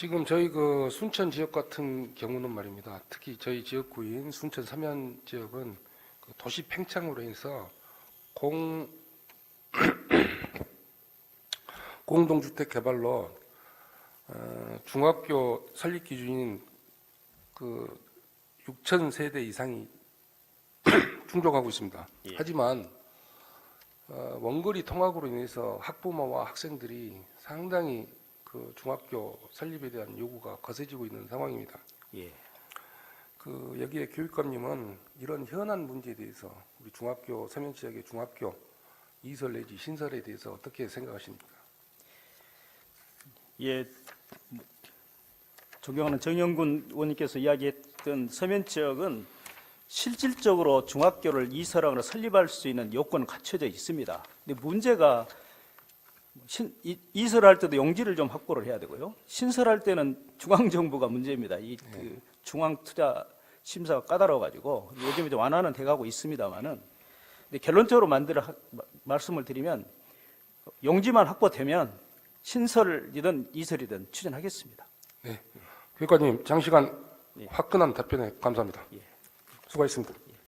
지금 저희 그 순천 지역 같은 경우는 말입니다. 특히 저희 지역구인 순천 서면 지역은 그 도시 팽창으로 인해서 공 공동주택 개발로 어, 중학교 설립 기준인 그 6천 세대 이상이 충족하고 있습니다. 예. 하지만 어, 원거리 통학으로 인해서 학부모와 학생들이 상당히 그 중학교 설립에 대한 요구가 거세지고 있는 상황입니다. 예. 그 여기에 교육감님은 이런 현안 문제에 대해서 우리 중학교 서면 지역의 중학교 이설 내지 신설에 대해서 어떻게 생각하십니까? 예. 존경하는 정영군 의원님께서 이야기했던 서면 지역은 실질적으로 중학교를 이설하거나 설립할 수 있는 요건은 갖춰져 있습니다. 근데 문제가 신- 이- 이설할 때도 용지를 좀 확보를 해야 되고요. 신설할 때는 중앙 정부가 문제입니다. 이 그 중앙 투자 심사가 까다로워 가지고 요즘에 좀 완화는 돼가고 있습니다만은 근데 결론적으로 만들어 하- 마- 말씀을 드리면 용지만 확보되면 신설이든 이설이든 추진하겠습니다. 교육감님 장시간 예. 화끈한 답변에 감사합니다. 예. 수고하셨습니다.